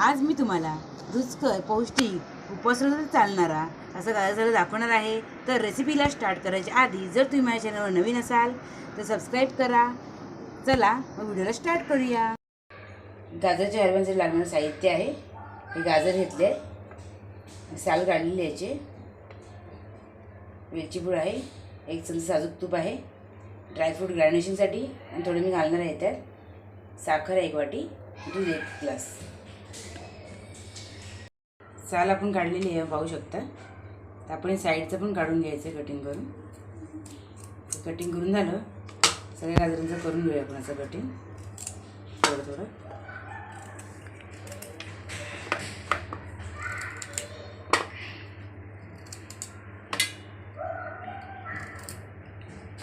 आज मी तुम्हाला रुचकर पौष्टिक उपवासाला चालणारा असं गाजर दाखवणार आहे. तर रेसिपीला स्टार्ट करायच्या आधी जर तुम्ही माझ्या चॅनलवर नवीन असाल तर सबस्क्राईब करा. चला मग व्हिडिओला स्टार्ट करूया. गाजरच्या हलव्यासाठी लागणारं साहित्य आहे. हे गाजर घेतले आहे. साल काढलेली याचे. वेलची पूड आहे. एक चमचा साजूक तूप आहे. ड्रायफ्रूट ग्रॅन्युएशनसाठी आणि थोडं मी घालणार आहे त्यात. साखर एक वाटी. दूध एक ग्लास. साल आपण काढलेली आहे पाहू शकता. तर आपण साईडचं पण काढून घ्यायचं आहे कटिंग करून. कटिंग करून झालं. सगळ्या गाजरांचं करून घेऊया आपण असं कटिंग थोडं थोडं.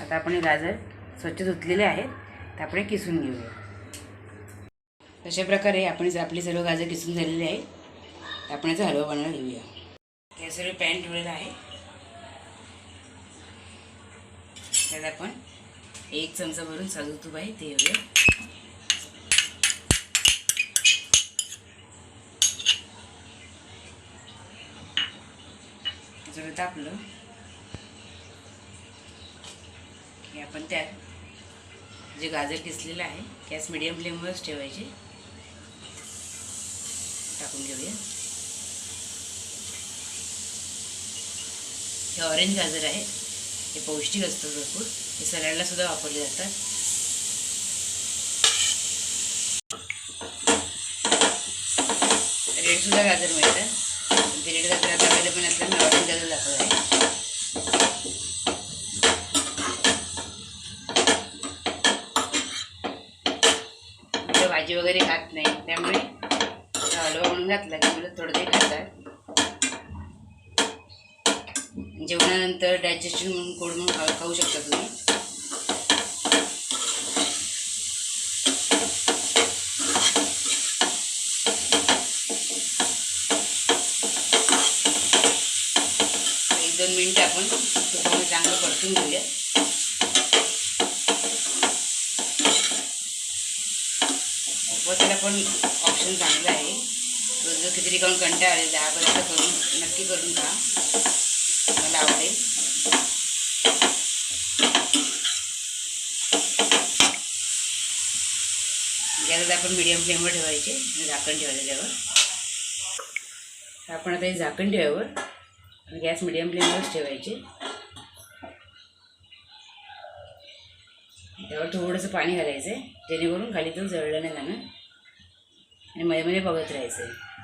आता आपण हे गाजर स्वच्छ धुतलेले आहेत. तर आपण किसून घेऊया. तशा प्रकारे आपण आपले सर्व गाजर किसून झालेले आहेत. आपण याचा हलवा बनवायला घेऊया. हे सर्व पॅन ठेवलेलं आहे. त्यात आपण एक चमचा भरून साजू तूप आहे ते घेऊया. जर तापलं. की आपण त्यात जे गाजर किसलेलं आहे गॅस मिडियम फ्लेमवरच ठेवायचे. टाकून घेऊया. हे ऑरेंज गाजर आहे. हे पौष्टिक असतं भरपूर. हे सलाडलासुद्धा वापरले जातात. रेडसुद्धा गाजर मिळतात ते रेड गाजर आता अवेलेबल असल्यामुळे ऑरेंज गाजर दाखवलं आहे. भाजी वगैरे खात नाही. त्यामुळे हलवा म्हणून घातला की मुलं थोडं ते खातात. जेवणानंतर डायजेशन म्हणून कोड म्हणून खाऊ खाऊ शकता तुम्ही. एक दोन मिनटं आपण तुपामध्ये चांगलं परतून घेऊया. उपवासाला पण ऑप्शन चांगलं आहे. रोज कितीतरी खिचडी कंटाळा आलेला हा पदार्थ करून नक्की करून खा. मला आवडेल गॅस आपण मीडियम फ्लेमवर ठेवायचे आणि झाकण ठेवायचं त्यावर. आपण आता हे झाकण ठेवावर गॅस मिडियम फ्लेमवरच ठेवायचे. त्यावर थोडंसं पाणी घालायचं आहे जेणेकरून खाली तो जळलं नाही जाणं आणि मध्ये मध्ये बघत राहायचं आहे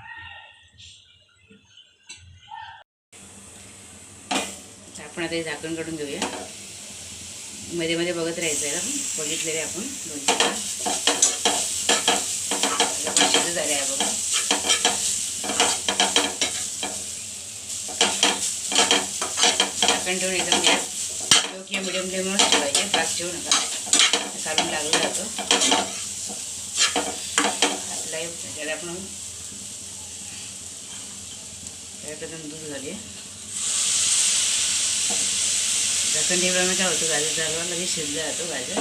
आपण आता हे झाकण काढून घेऊया. मध्ये मध्ये बघत राहायचं आहे आपण बघितलेले आपण दोन चार शिजत झाले आहे बघा. झाकण ठेवून एकदम गॅस लो किंवा मिडियम फ्लेमवरच ठेवायचे. फास्ट ठेवू नका. काढून लागलं जातं. आपला त्याला आपण दूध झाली झाकण ठेवल्यामुळे काय होतं गाजर हलवा लगेच शिजला जातो गाजर.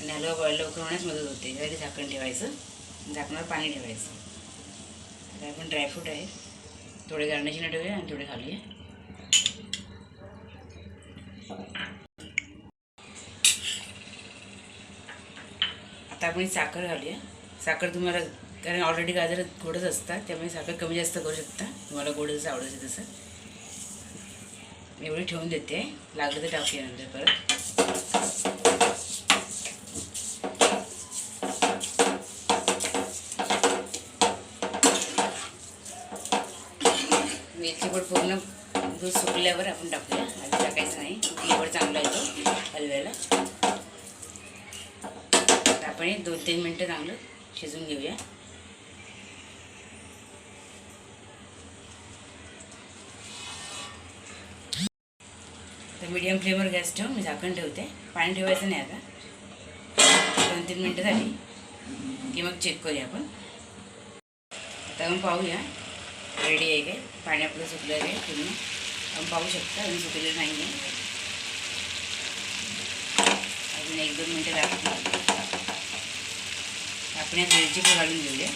आणि हलवा बॉईल लवकर होण्यास मदत होते. त्यासाठी झाकण ठेवायचं झाकणावर पाणी ठेवायचं. आता आपण ड्रायफ्रूट आहे. थोडे गार्निशिंग ठेवूया आणि थोडे घालूया आता आपण साखर घालूया. साखर तुम्हाला कारण ऑलरेडी गाजर गोडच असतात त्यामुळे साखर कमी जास्त करू शकता. तुम्हाला गोड जसं आवडायचं तसं. एवढी ठेवून देते. लागलं तर टाकूया नंतर परत. वेलची पूर्ण दूध सुकल्यावर आपण टाकूया. आधी टाकायचं नाही. फ्लेवर चांगला येतो हलव्याला. आपण एक दोन तीन मिनटं चांगलं शिजून घेऊया. मीडियम फ्लेमवर गॅस ठेवून मी झाकण ठेवते. पाणी ठेवायचं नाही आता. दोन तीन मिनटं झाली की मग चेक करूया आपण. आता आपण पाहूया. रेडी आहे काय? पाणी आपलं सुकलेलं आहे पूर्ण. आपण पाहू शकता अजून सुकलेलं नाही आहे. अजून एक दोन मिनटं लागतील. आपण या वेलची पण घालून घेऊया.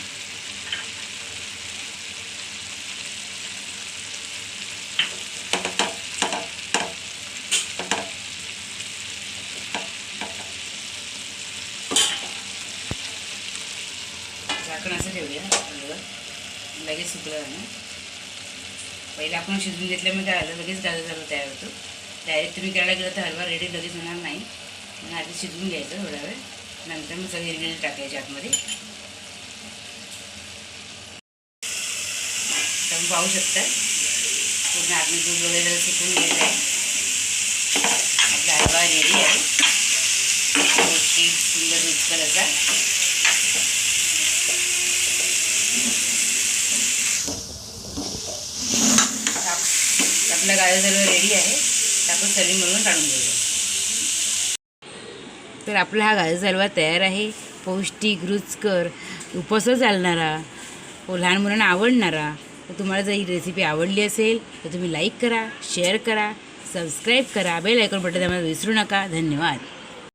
झाकण असं ठेवूया लगेच सुकलं जाणं. पहिलं आपण शिजवून घेतल्यामुळे काय आलं लगेच गाजर झालं तयार होतो. डायरेक्ट तुम्ही करायला गेलं तर हलवा रेडी लगेच होणार नाही. म्हणून आधी शिजवून घ्यायचं थोडा वेळ. नंतर मग सगळे इन्ग्रेडियंट टाकायचे आतमध्ये. तुम्ही पाहू शकता. पूर्ण आतमध्ये दूध वगैरे सुकून घ्यायचं आहे. आपला हलवा रेडी आहे. सुंदर रुचकर असा. आपला गाजर सर्व रेडी आहे. तर आपण सर्विंग म्हणून काढून घेऊया. तर आपला हा गाजर हलवा तयार आहे. पौष्टिक रुचकर उपवास चालणारा व लहान मुलांना आवडणारा तर तुम्हाला जर ही रेसिपी आवडली असेल तर तुम्ही लाईक करा शेअर करा सबस्क्राईब करा बेल आयकॉन बटन त्यामध्ये विसरू नका. धन्यवाद.